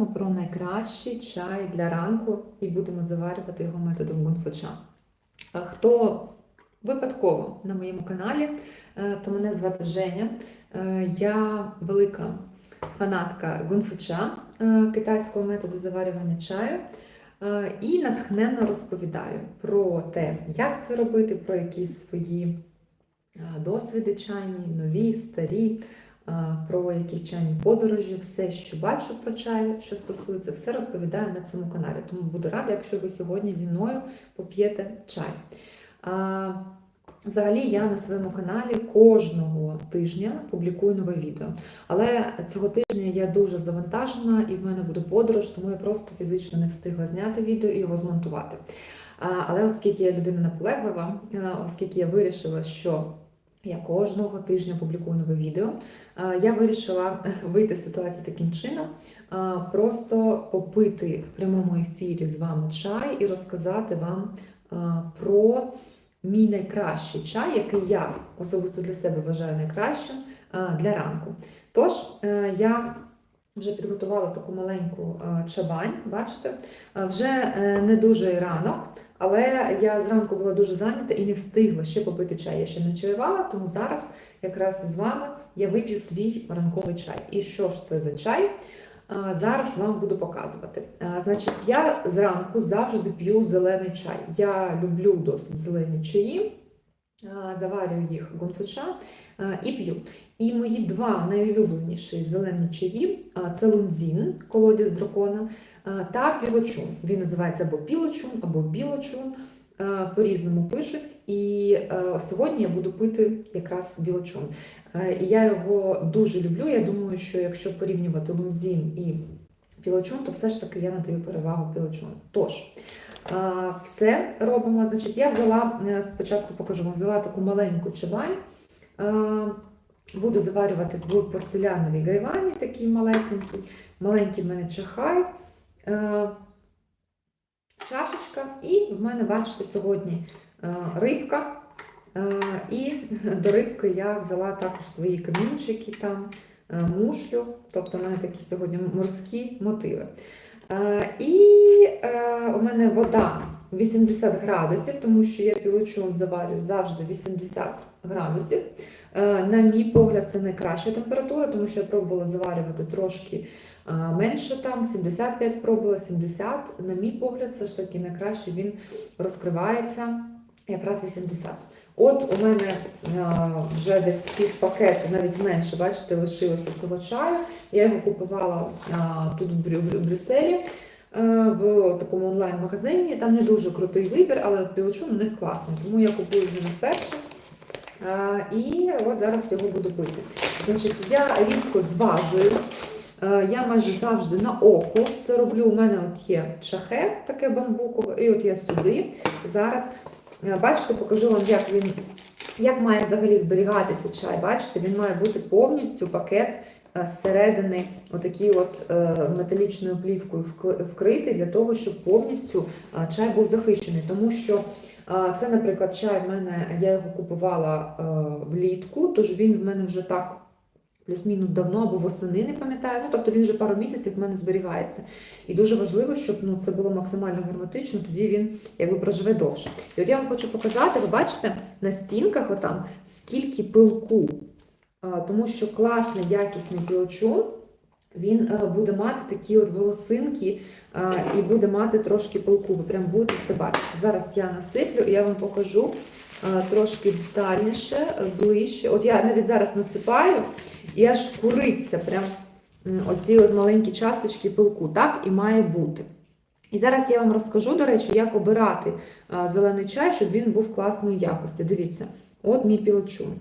поговоримо про найкращий чай для ранку і будемо заварювати його методом гунфоча. А Хто випадково на моєму каналі, е, то мене звати Женя. Е, Я велика фанатка гунфоча е, китайського методу заварювання чаю. І натхненно розповідаю про те, як це робити, про якісь свої досвіди чайні, нові, старі, про якісь чайні подорожі, все, що бачу про чай, що стосується, все розповідаю на цьому каналі. Тому буду рада, якщо ви сьогодні зі мною поп'єте чай. А, Взагалі я на своєму каналі кожного тижня публікую нове відео. Але цього тижня я дуже завантажена і в мене буде подорож, тому я просто фізично не встигла зняти відео і його змонтувати. Але оскільки я людина наполеглива, оскільки я вирішила, що я кожного тижня публікую нове відео, я вирішила вийти з ситуації таким чином, просто попити в прямому ефірі з вами чай і розказати вам про мій найкращий чай, який я особисто для себе вважаю найкращим для ранку. Тож е, я вже підготувала таку маленьку е, чабань, бачите, Е, вже е, не дуже ранок, але я зранку була дуже зайнята і не встигла ще попити чай. Я ще не чаювала, тому зараз якраз з вами я вип'ю свій ранковий чай. І що ж це за чай? Зараз вам буду показувати. Значить, я зранку завжди п'ю зелений чай. Я люблю досить зелені чаї, заварюю їх гунфуча а, і п'ю. І мої два найулюбленіші зелені чаї це лунзін, колодязь дракона, та пілочун. Він називається або пілочун, або білочун. По-різному пишуть, і сьогодні я буду пити якраз білочун. І я його дуже люблю. Я думаю, що якщо порівнювати лунзін і пілочун, то все ж таки я надаю перевагу пілочуну. Тож, все робимо. Значить, я взяла, е, спочатку покажу вам, взяла таку маленьку чабань. Буду заварювати в порцеляновій гайвані, такий малесенький, маленький в мене чахай, е, чашечка, і в мене, бачите, сьогодні е, рибка. Е, І до рибки я взяла також свої камінчики, там, е, мушлю, тобто в мене такі сьогодні морські мотиви. Е, І е, у мене вода 80 градусів, тому що я пілочун заварюю завжди 80 градусів. Е, На мій погляд, це найкраща температура, тому що я пробувала заварювати трошки е, менше, там 75 спробувала, 70. На мій погляд, все ж таки найкраще він розкривається якраз 80. От у мене е, вже десь пів пакету, навіть менше, бачите, лишилося цього чаю. Я його купувала тут в Брю- в Брюсселі в такому онлайн-магазині. Там не дуже крутий вибір, але от пілочун у них класний, тому я купую вже не вперше. Е, І от зараз його буду пити. Значить, я рідко зважую. Е, Я майже завжди на око це роблю. У мене от є чахе, таке бамбукове, і от я сюди. Зараз, е, бачите, покажу вам, як він, як має взагалі зберігатися чай. Бачите, він має бути повністю пакет е, зсередини отакий от е, металічною плівкою вкритий для того, щоб повністю е, чай був захищений. Тому що Це, наприклад, чай в мене, я його купувала е, влітку, тож він в мене вже так плюс-мінус давно або восени, не пам'ятаю. Ну, тобто він вже пару місяців в мене зберігається. І дуже важливо, щоб ну, це було максимально герметично, тоді він якби проживе довше. І от я вам хочу показати, ви бачите на стінках отам, скільки пилку, тому що класний, якісний пілочун, він е, буде мати такі от волосинки і буде мати трошки пилку. Ви прям будете це бачити. Зараз я насиплю і я вам покажу трошки детальніше, ближче. От я навіть зараз насипаю, і аж куриться прям оці от маленькі часточки пилку. Так і має бути. І зараз я вам розкажу, до речі, як обирати зелений чай, щоб він був класної якості. Дивіться, от мій пілочун.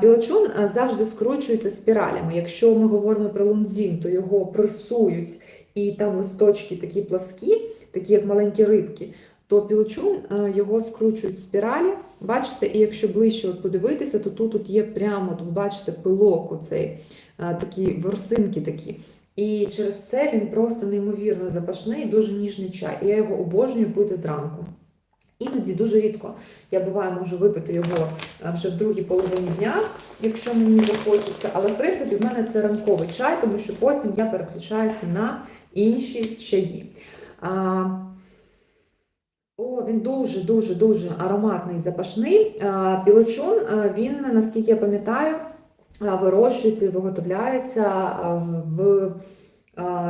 Пілочун завжди скручується спіралями. Якщо ми говоримо про лунзін, то його пресують, і там листочки такі пласкі, такі як маленькі рибки, то пілочун його скручують в спіралі. Бачите, і якщо ближче от подивитися, то тут, тут є прямо, от ви бачите, пилок, оцей, такі ворсинки такі. І через це він просто неймовірно запашний, дуже ніжний чай. І я його обожнюю пити зранку. Іноді дуже рідко я буває можу випити його е, вже в другій половині дня, якщо мені захочеться. Але в принципі в мене це ранковий чай, тому що потім я переключаюся на інші чаї. А, о, він дуже, дуже, дуже ароматний, запашний. А, Білочун, він, наскільки я пам'ятаю, вирощується і виготовляється в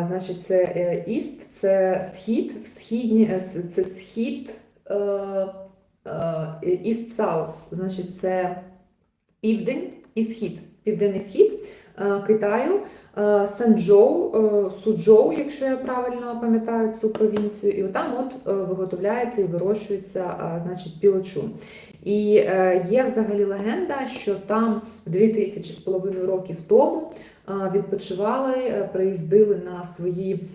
значить, це е, іст, це схід, в східні, е, це схід е, е, іст саус, значить, це південь і схід, південний схід е, Китаю, Санчжоу, Суджоу, якщо я правильно пам'ятаю цю провінцію, і там от виготовляється і вирощується, значить, пілочун. І є взагалі легенда, що там 2000 з половиною років тому відпочивали, е, приїздили на свої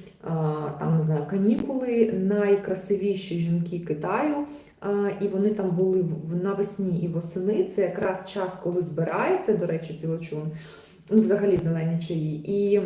там не знаю канікули найкрасивіші жінки Китаю. І вони там були навесні і восени. Це якраз час, коли збирається, до речі, пілочун, ну взагалі зелені чаї. І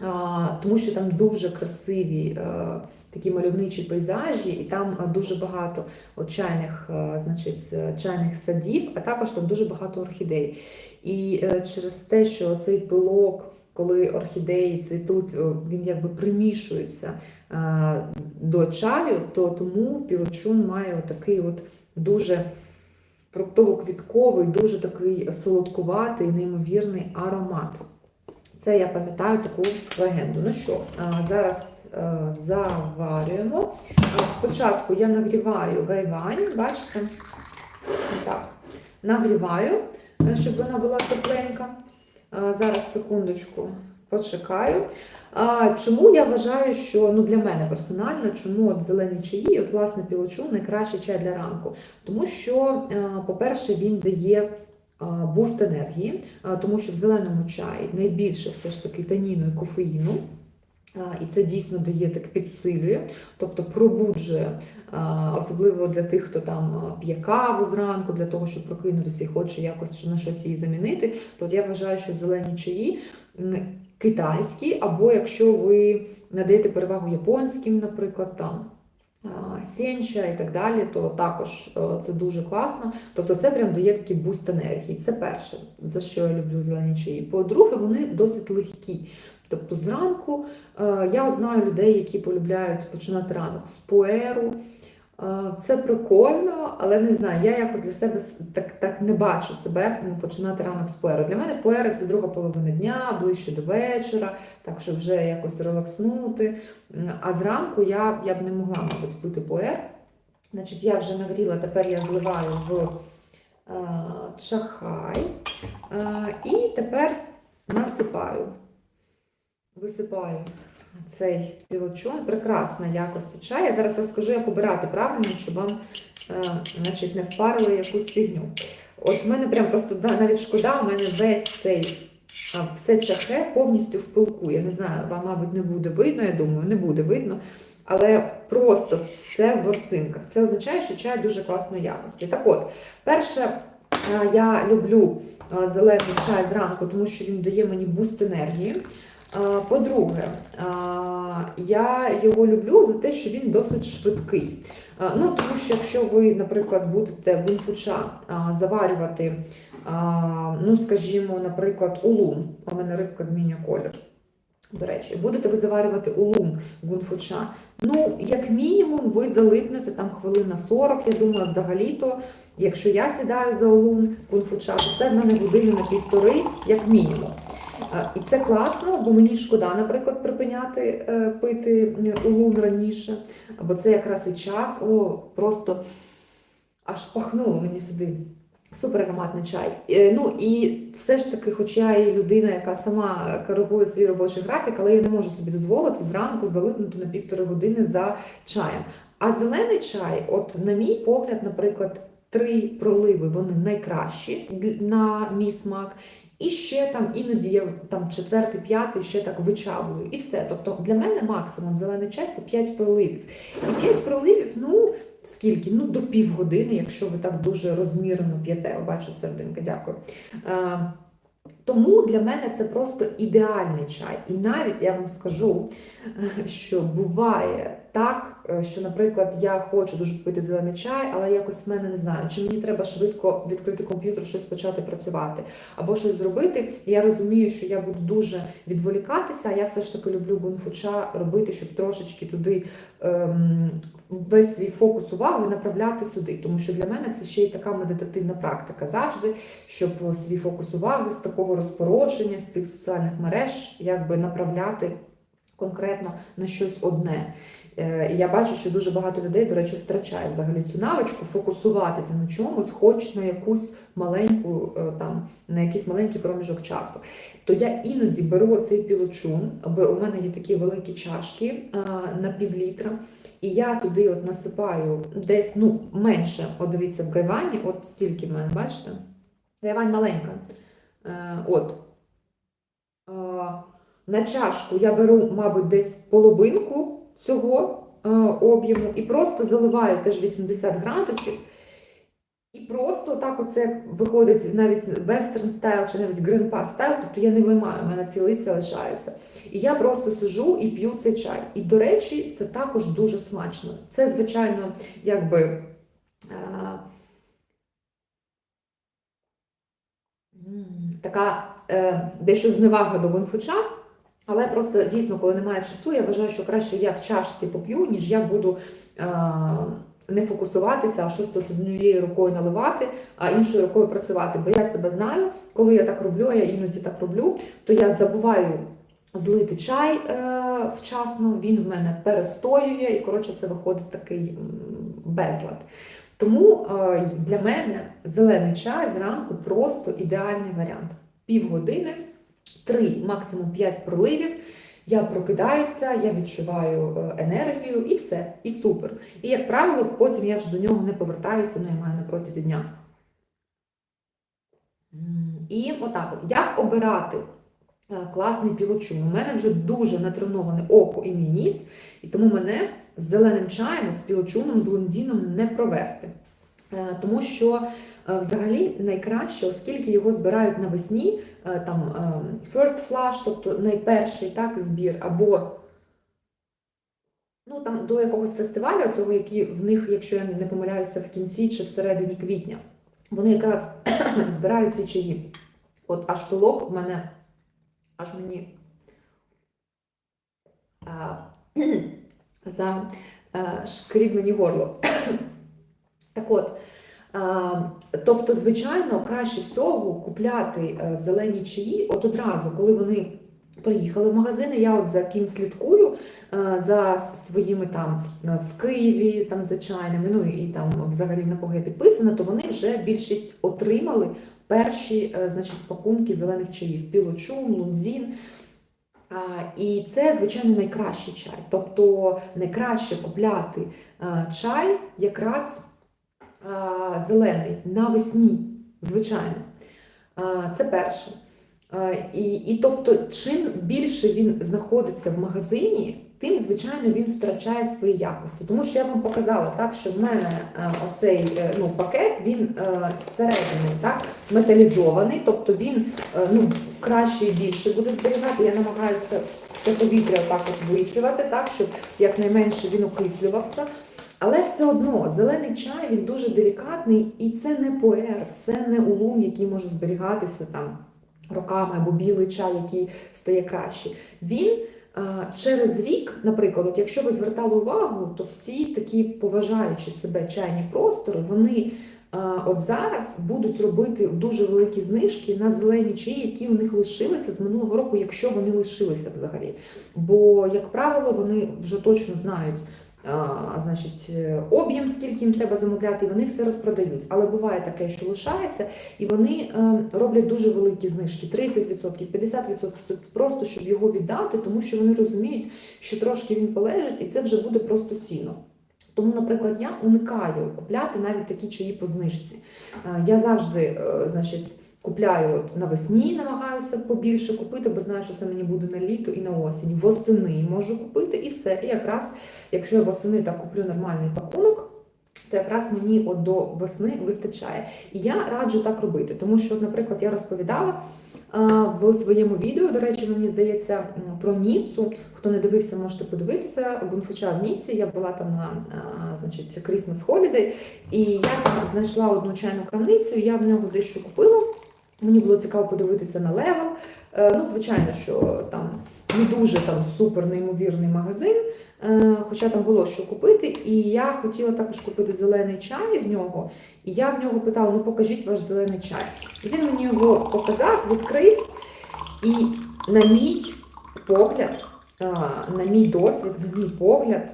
а, тому що там дуже красиві е, такі мальовничі пейзажі, і там е, дуже багато от чайних, е, значить, чайних садів, а також там дуже багато орхідей. І е, через те, що цей пилок, коли орхідеї цвітуть, він якби примішується е, до чаю, то тому пілочун має такий от дуже фруктово-квітковий, дуже такий солодкуватий, неймовірний аромат. Це я пам'ятаю таку легенду. Ну що, зараз е, заварюємо. Спочатку я нагріваю гайвань, бачите? Так, нагріваю, щоб вона була тепленька. Зараз секундочку почекаю. А, Чому я вважаю, що ну для мене персонально, чому от зелені чаї, от власне пілочу найкращий чай для ранку? Тому що, е, по-перше, він дає буст енергії, тому що в зеленому чаї найбільше все ж таки таніну і кофеїну. І це дійсно дає так підсилює, тобто пробуджує, особливо для тих, хто там п'є каву зранку, для того, щоб прокинутися і хоче якось на щось її замінити. То я вважаю, що зелені чаї китайські, або якщо ви надаєте перевагу японським, наприклад, там. Сенча і так далі, то також е, це дуже класно. Тобто це прям дає такий буст енергії. Це перше, за що я люблю зелені чаї. По-друге, вони досить легкі. Тобто зранку е, я от знаю людей, які полюбляють починати ранок з пуеру. Е, Це прикольно, але не знаю, я якось для себе так, так не бачу себе починати ранок з пуеру. Для мене пуери це друга половина дня, ближче до вечора, так щоб вже якось релакснути. А зранку я, я б не могла, мабуть, пити пуер. Значить, я вже нагріла, тепер я зливаю в чахай. Е, і тепер насипаю. Висипаю цей білочон. Прекрасна якості чаю. Я зараз розкажу, як обирати правильно, щоб вам е, значить, не впарили якусь фігню. От в мене прям просто навіть шкода, у мене весь цей все чахе повністю в пилку. Я не знаю, вам, мабуть, не буде видно, я думаю, не буде видно. Але просто все в ворсинках. Це означає, що чай дуже класної якості. Так от, перше, е, я люблю е, зелений чай зранку, тому що він дає мені буст енергії. А, По-друге, я його люблю за те, що він досить швидкий. Ну, тому що якщо ви, наприклад, будете гунфуча заварювати, ну, скажімо, наприклад, улун, у мене рибка змінює колір. До речі, будете ви заварювати улун гунфуча. Ну, як мінімум, ви залипнете там хвилин на 40, я думаю, взагалі-то, якщо я сідаю за улун гунфуча, то це в мене години на півтори, як мінімум. І це класно, бо мені шкода, наприклад, припиняти е, пити улун раніше, бо це якраз і час. О, просто аж пахнуло мені сюди. Супер ароматний чай. Е, Ну і все ж таки, хоч я і людина, яка сама коригує свій робочий графік, але я не можу собі дозволити зранку залипнути на півтори години за чаєм. А зелений чай, от на мій погляд, наприклад, три проливи вони найкращі на мій смак. І ще там іноді я там четвертий, п'ятий ще так вичавлюю. І все. Тобто для мене максимум зелений чай це 5 проливів. І 5 проливів, ну скільки? Ну до півгодини, якщо ви так дуже розмірено п'єте. Бачу сердинка, дякую. Е, тому для мене це просто ідеальний чай. І навіть я вам скажу, що буває так, е, що, наприклад, я хочу дуже попити зелений чай, але якось в мене не знаю, чи мені треба швидко відкрити комп'ютер, щось почати працювати або щось зробити. І я розумію, що я буду дуже відволікатися. а Я все ж таки люблю гунфуча робити, щоб трошечки туди ем, весь свій фокус уваги направляти сюди. Тому що для мене це ще й така медитативна практика завжди, щоб свій фокус уваги з такого розпорошення, з цих соціальних мереж, якби направляти конкретно на щось одне. Е, І я бачу, що дуже багато людей, до речі, втрачає взагалі цю навичку фокусуватися на чомусь, хоч на якусь маленьку е, там на якийсь маленький проміжок часу. То я іноді беру цей пілочун, бо у мене є такі великі чашки е, на півлітра, і я туди от насипаю десь ну менше. От дивіться, в гайвані, от стільки в мене, бачите? Гайвань маленька. От. На чашку я беру, мабуть, десь половинку цього е, об'єму і просто заливаю теж 80 градусів. І просто так оце виходить навіть western style чи навіть grandpa style, тобто я не виймаю, у мене ці листя лишаються. І я просто сижу і п'ю цей чай. І, до речі, це також дуже смачно. Це, звичайно, якби. е, Така е, дещо зневага до гонфуча, але просто дійсно, коли немає часу, я вважаю, що краще я в чашці поп'ю, ніж я буду е, не фокусуватися, а щось тут однією рукою наливати, а іншою рукою працювати. Бо я себе знаю, коли я так роблю, я іноді так роблю, то я забуваю злити чай е, вчасно, він в мене перестоює, і коротше це виходить такий безлад. Тому е, для мене зелений чай зранку просто ідеальний варіант. Півгодини, 3, максимум 5 проливів. Я прокидаюся, я відчуваю е, енергію і все, і супер. І, як правило, потім я вже до нього не повертаюся, ну я маю на протязі дня. І отак от, як обирати е, класний пілочун? У мене вже дуже натреноване око і мій ніс, і тому мене з зеленим чаєм, з пілочуном, з лундіном не провести. Е, Тому що е, взагалі найкраще, оскільки його збирають навесні, е, там first flush, тобто найперший так, збір, або ну, там, до якогось фестивалю, цього, який в них, якщо я не помиляюся, в кінці чи всередині квітня, вони якраз збирають ці чаї. От аж пилок в мене аж мені за шкріб мені горло. Так от, тобто, звичайно, краще всього купляти е, зелені чаї от одразу, коли вони приїхали в магазини. Я от за ким слідкую е, за своїми там е, в Києві, там за чайними, ну і там взагалі на кого я підписана, то вони вже більшість отримали перші значить, пакунки зелених чаїв: пілочун, лунзін. І це, звичайно, найкращий чай. Тобто найкраще купляти чай якраз зелений навесні, звичайно. Це перше. І, і тобто, чим більше він знаходиться в магазині, тим, звичайно, він втрачає свої якості. Тому що я вам показала, так, що в мене оцей е, ну, пакет, він е, зсередини так, металізований, тобто він е, ну, краще і більше буде зберігати. Я намагаюся все повітря так от так, щоб якнайменше він окислювався. Але все одно зелений чай він дуже делікатний, і це не пуер, це не улум, який може зберігатися там роками, або білий чай, який стає краще. Він через рік, наприклад, от якщо ви звертали увагу, то всі такі поважаючі себе чайні простори, вони от зараз будуть робити дуже великі знижки на зелені чаї, які у них лишилися з минулого року, якщо вони лишилися взагалі. Бо, як правило, вони вже точно знають. Значить, е, об'єм, скільки їм треба замовляти, і вони все розпродають. Але буває таке, що лишається, і вони е, роблять дуже великі знижки 30%, 50%, тобто просто щоб його віддати, тому що вони розуміють, що трошки він полежить, і це вже буде просто сіно. Тому, наприклад, я уникаю купляти навіть такі чаї по знижці. Е, Я завжди, значить. Купляю от навесні, намагаюся побільше купити, бо знаю, що це мені буде на літо і на осінь. Восени можу купити і все. І якраз, якщо я восени так куплю нормальний пакунок, то якраз мені от до весни вистачає. І я раджу так робити, тому що, наприклад, я розповідала в своєму відео, до речі, мені здається, про Ніцу. Хто не дивився, можете подивитися. Гунфуча в Ніці. Я була там на а, значить, Christmas Holiday, і я знайшла одну чайну крамницю, і я в нього дещо купила. Мені було цікаво подивитися на левел. Ну, звичайно, що там не дуже там супер неймовірний магазин, е, хоча там було що купити. І я хотіла також купити зелений чай в нього. І я в нього питала: ну покажіть ваш зелений чай. І він мені його показав, відкрив. І на мій погляд, е, на мій досвід, на мій погляд,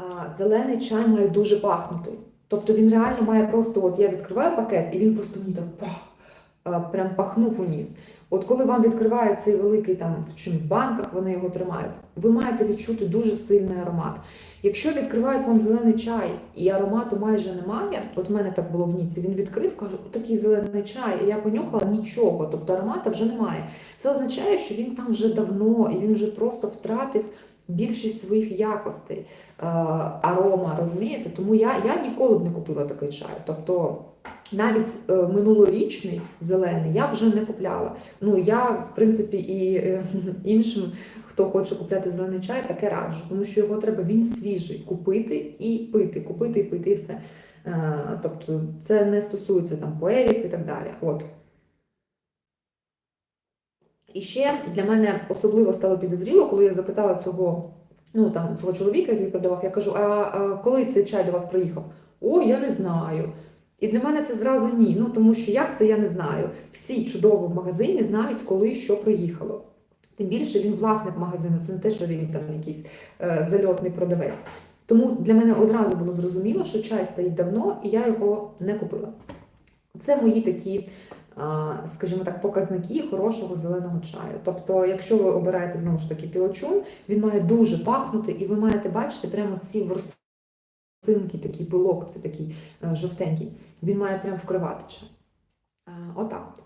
е, зелений чай має дуже пахнути. Тобто він реально має просто, от я відкриваю пакет, і він просто мені так пах, прям пахнув у ніс. От коли вам відкривають цей великий там в чим в банках вони його тримають, ви маєте відчути дуже сильний аромат. Якщо відкривають вам зелений чай і аромату майже немає, от в мене так було в Ніці, він відкрив, каже, такий зелений чай, і я понюхала нічого, тобто аромата вже немає. Це означає, що він там вже давно і він вже просто втратив більшість своїх якостей, е, арома, розумієте? Тому я, я ніколи б не купила такий чай. Тобто навіть е, минулорічний зелений я вже не купляла. Ну я, в принципі, і е, іншим, хто хоче купляти зелений чай, таке раджу, тому що його треба він свіжий купити і пити, купити і пити, і все. Тобто це не стосується там поерів і так далі. От. І ще для мене особливо стало підозріло, коли я запитала цього, ну там цього чоловіка, який продавав, я кажу: а, а коли цей чай до вас приїхав? О, я не знаю. І для мене це зразу ні. Ну тому що як це я не знаю. Всі чудово в магазині знають, коли що приїхало. Тим більше він власник магазину, це не те, що він там якийсь е, зальотний продавець. Тому для мене одразу було зрозуміло, що чай стоїть давно, і я його не купила. Це мої такі, скажімо так, показники хорошого зеленого чаю. Тобто, якщо ви обираєте знову ж таки пілочун, він має дуже пахнути, і ви маєте бачити прямо ці ворсинки, такий пилок, це такий е, жовтенький. Він має прям вкривати чай. Отак от.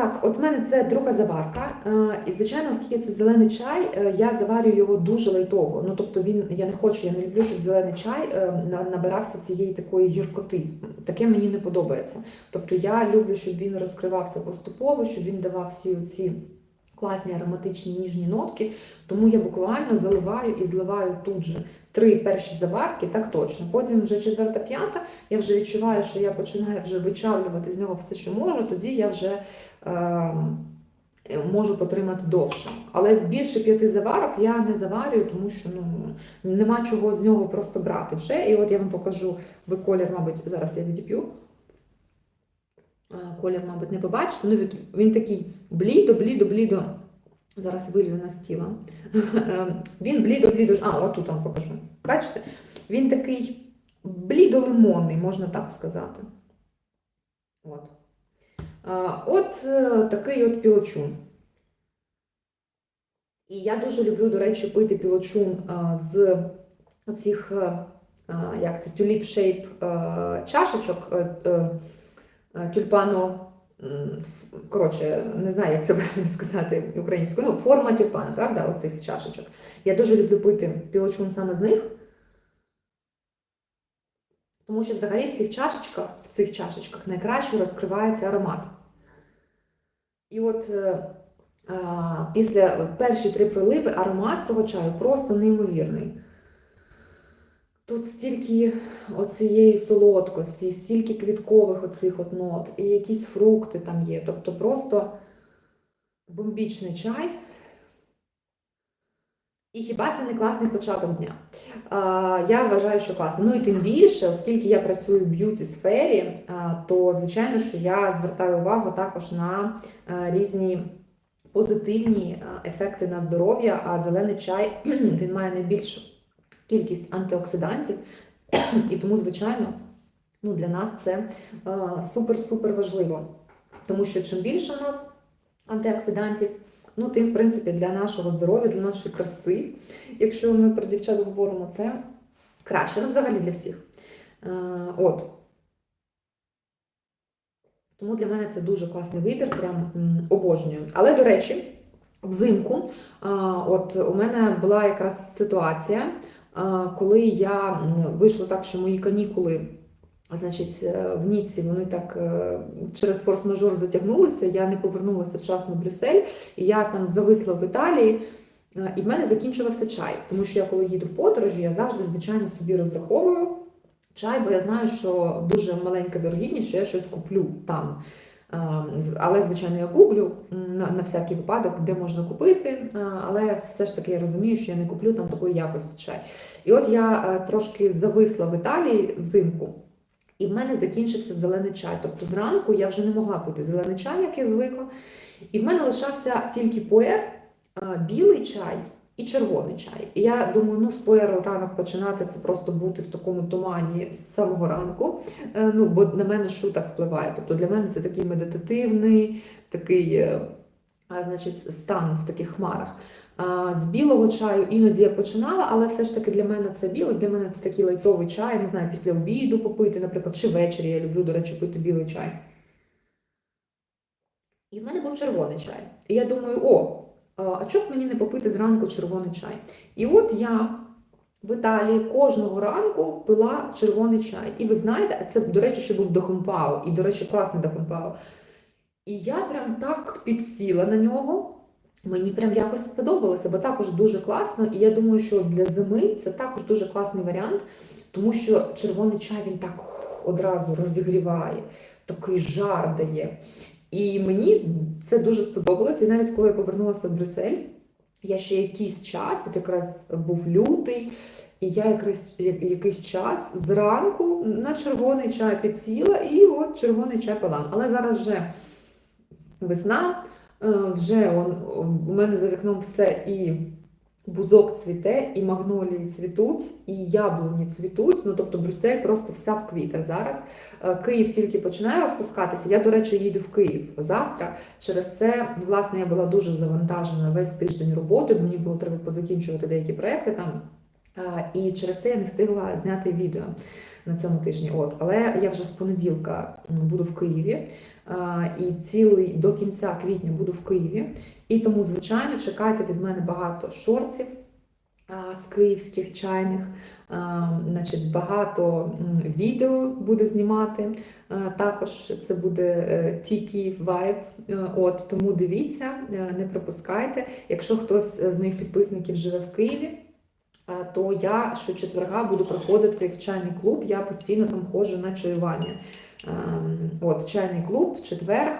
Так, от в мене це друга заварка. Е, І, звичайно, оскільки це зелений чай, е, я заварюю його дуже лайтово. Ну, тобто він, я не хочу, я не люблю, щоб зелений чай е, набирався цієї такої гіркоти. Таке мені не подобається. Тобто я люблю, щоб він розкривався поступово, щоб він давав всі оці класні ароматичні ніжні нотки. Тому я буквально заливаю і зливаю тут же три перші заварки, так точно. Потім вже четверта, п'ята, я вже відчуваю, що я починаю вже вичавлювати з нього все, що можу, тоді я вже можу потримати довше. Але більше п'яти заварок я не заварюю, тому що ну, нема чого з нього просто брати вже. І от я вам покажу, ви колір, мабуть, зараз я відіп'ю. Е, Колір, мабуть, не побачите. Ну, він такий блідо, блідо, блідо. Зараз вилью на стіла. Він блідо-блідо. А, отут вам покажу. Бачите? Він такий блідо-лимонний, можна так сказати. От. От е, такий от пілочун. І я дуже люблю, до речі, пити пілочун з оцих, е, як це, тюліп шейп е, чашечок, ф- Коротше, не знаю, як це правильно сказати українською. Ну, форма тюльпана, правда, оцих чашечок. Я дуже люблю пити пілочун саме з них. Тому що взагалі в цих чашечках, в цих чашечках найкраще розкривається аромат. І от е, а, після перші три проливи аромат цього чаю просто неймовірний. Тут стільки оцієї солодкості, стільки квіткових оцих от нот, і якісь фрукти там є. Тобто просто бомбічний чай. І хіба це не класний початок дня? А, я вважаю, що класно. Ну і тим більше, оскільки я працюю в б'юті сфері, то звичайно, що я звертаю увагу також на а, різні позитивні ефекти на здоров'я, а зелений чай він має найбільшу кількість антиоксидантів, і тому, звичайно, ну, для нас це супер-супер важливо. Тому що чим більше у нас антиоксидантів, ну, тим, в принципі, для нашого здоров'я, для нашої краси, якщо ми про дівчат говоримо, це краще. Ну, взагалі для всіх. Е, От. Тому для мене це дуже класний вибір, прям обожнюю. Але, до речі, взимку, а, от у мене була якраз ситуація. а, коли я м, вийшло так, що мої канікули. Значить, е, в Ніці вони так е, через форс-мажор затягнулися. Я не повернулася вчасно в Брюссель, і я там зависла в Італії, е, і в мене закінчувався чай. Тому що я коли їду в подорожі, я завжди, звичайно, собі розраховую чай, бо я знаю, що дуже маленька вірогідність, що я щось куплю там. Але, звичайно, я гуглю на, на всякий випадок, де можна купити, але все ж таки я розумію, що я не куплю там такої якості чай. І от я трошки зависла в Італії взимку. І в мене закінчився зелений чай. Тобто зранку я вже не могла пити зелений чай, як я звикла. І в мене лишався тільки пуер, е, білий чай і червоний чай. І я думаю, ну з пуеру ранок починати це просто бути в такому тумані з самого ранку. Е, Ну, бо на мене шутах впливає. Тобто для мене це такий медитативний, такий. е, а, значить, стан в таких хмарах. А, З білого чаю іноді я починала, але все ж таки для мене це білий, для мене це такий лайтовий чай, не знаю, після обіду попити, наприклад, чи ввечері я люблю, до речі, пити білий чай. І в мене був червоний чай. І я думаю, о, а чому б мені не попити зранку червоний чай? І от я в Італії кожного ранку пила червоний чай. І ви знаєте, це, до речі, ще був Дохунпао, і, до речі, класний Дохунпао. І я прям так підсіла на нього. Мені прям якось сподобалося, бо також дуже класно. І я думаю, що для зими це також дуже класний варіант, тому що червоний чай він так одразу розігріває, такий жар дає. І мені це дуже сподобалося. І навіть коли я повернулася в Брюссель, я ще якийсь час, от якраз був лютий, і я якраз якийсь час зранку на червоний чай підсіла, і от червоний чай пила. Але зараз вже весна, вже он, у мене за вікном все і бузок цвіте, і магнолії цвітуть, і яблуні цвітуть. Ну тобто Брюссель просто вся в квітах зараз. Е, Київ тільки починає розпускатися. Я, до речі, їду в Київ завтра. Через це, власне, я була дуже завантажена весь тиждень роботи. Мені було треба позакінчувати деякі проекти там. Е, І через це я не встигла зняти відео на цьому тижні. От, але я вже з понеділка буду в Києві. І цілий до кінця квітня буду в Києві. І тому, звичайно, чекайте від мене багато шорців з київських чайних. Значить, багато відео буде знімати. Також це буде е, Ті-Київ вайб. Е, От тому дивіться, е, не пропускайте. Якщо хтось з моїх підписників живе в Києві. А, То я щочетверга буду приходити в чайний клуб. Я постійно там ходжу на чаювання. Ем, От, чайний клуб, четверг.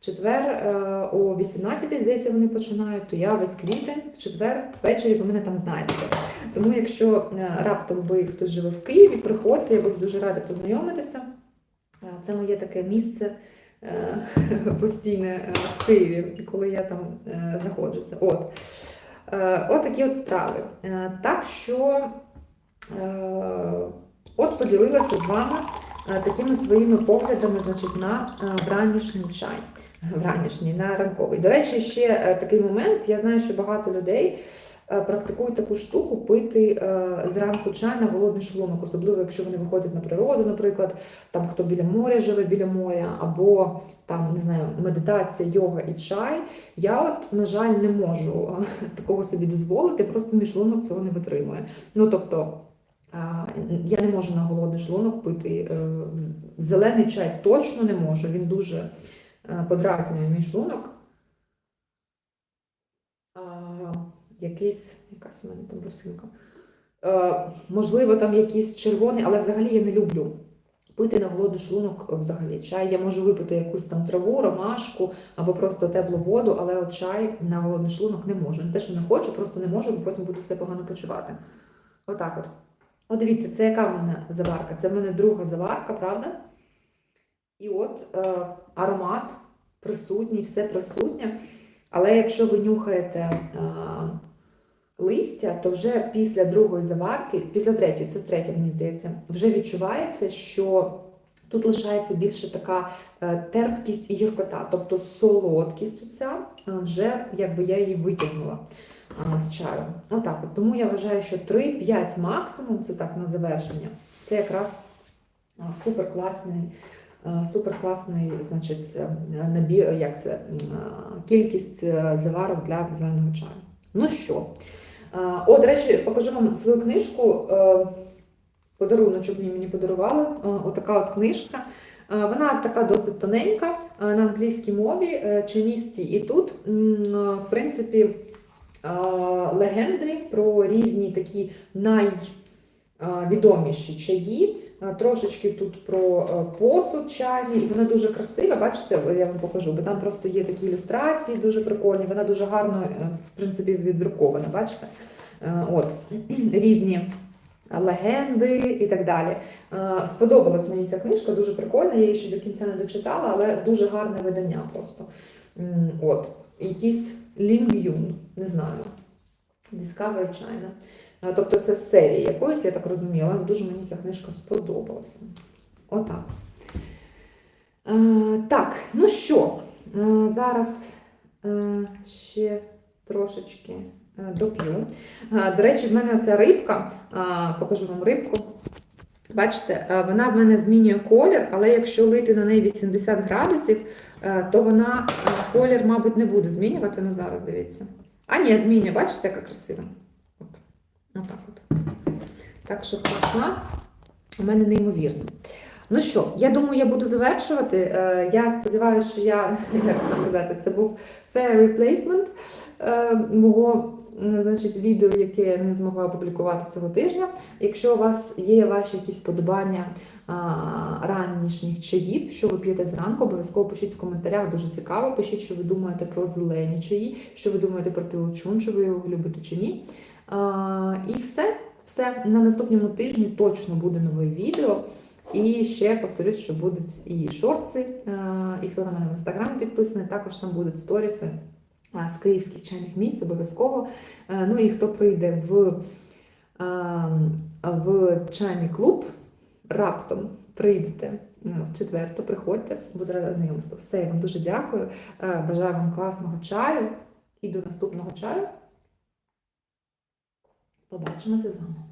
Четвер е, о 18 здається, вони починають, то я весь квітень, в четвер ввечері ви мене там знайдете. Тому, якщо е, раптом ви хтось живе в Києві, приходьте, я буду дуже рада познайомитися. Е, Це моє таке місце е, постійне е, в Києві, коли я там е, знаходжуся. От. Е, От страви. Е, Так що е, от поділилася з вами такими своїми поглядами значить, на вранішній чай. Вранішній, на ранковий. До речі, ще такий момент. Я знаю, що багато людей практикують таку штуку пити е, зранку чай на голодний шлунок, особливо якщо вони виходять на природу, наприклад, там хто біля моря живе біля моря, або там не знаю, медитація, йога і чай. Я от, на жаль, не можу е, такого собі дозволити, просто мій шлунок цього не витримує. Ну тобто. Я не можу на голодний шлунок пити. е, Зелений чай точно не можу. Він дуже е, подразнює мій шлунок. А, Якийсь, якась у мене там ворсинка. Е, Можливо, там якийсь червоний, але взагалі я не люблю пити на голодний шлунок взагалі. Чай я можу випити якусь там траву, ромашку або просто теплу воду, але от чай на голодний шлунок не можу. Не те, що не хочу, просто не можу, бо потім буду себе погано почувати. Отак от. О, дивіться, це яка в мене заварка? Це в мене друга заварка, правда? І от е, аромат присутній, все присутнє. Але якщо ви нюхаєте е, листя, то вже після другої заварки, після третьої, це третя, мені здається, вже відчувається, що тут лишається більше така е, терпкість і гіркота, тобто солодкість ця е, вже якби я її витягнула з чаю. Отак от. Тому я вважаю, що 3-5 максимум, це так на завершення, це якраз супер класний. Супер класний, значить, е, набір, як це, кількість е, заварок для зеленого чаю. Ну що, О, до речі, покажу вам свою книжку. подарунок, Подаруночок мені подарували. Е, Отака от книжка. Е, Вона така досить тоненька е, на англійській мові, чи чиністі. І тут, е, в принципі, е, легенди про різні такі найвідоміші чаї. Е, Трошечки тут про е, посуд чайний, і вона дуже красива. Бачите, я вам покажу, бо там просто є такі ілюстрації, дуже прикольні. Вона дуже гарно, е, в принципі, віддрукована. Бачите? От різні легенди і так далі. Сподобалась мені ця книжка, дуже прикольна. Я її ще до кінця не дочитала, але дуже гарне видання просто. От, якийсь Лінг Юн, не знаю. Discover China. Е, Тобто це з серії якоїсь, я так розуміла. Дуже мені ця книжка сподобалася. Отак. Е, так, ну що, е, зараз е, ще трошечки е, доп'ю. Е, До речі, в мене оця рибка, е, покажу вам рибку. Бачите, вона в мене змінює колір, але якщо лити на неї 80 градусів, е, то вона е, колір, мабуть, не буде змінювати. Ну зараз дивіться. А ні, змінює, бачите, яка красива. От. Отак от. Так що краса у мене неймовірна. Ну що, я думаю, я буду завершувати. Е, Я сподіваюся, що я, як це сказати, це був fair replacement е, мого е, значить, відео, яке я не змогла опублікувати цього тижня. Якщо у вас є ваші якісь подобання ранішніх чаїв, що ви п'єте зранку, обов'язково пишіть в коментарях, дуже цікаво. Пишіть, що ви думаєте про зелені чаї, що ви думаєте про пілочун, чи ви його любите чи ні. І все. Все на наступному тижні точно буде нове відео. І ще повторюсь, що будуть і шорти, і хто на мене в інстаграм підписаний, також там будуть сторіси з київських чайних місць обов'язково. Ну і хто прийде в, в чайний клуб, раптом прийдете е, в четвер, то приходьте, буду рада знайомству. Все, я вам дуже дякую. Бажаю вам класного чаю і до наступного чаю. Побачимося з вами.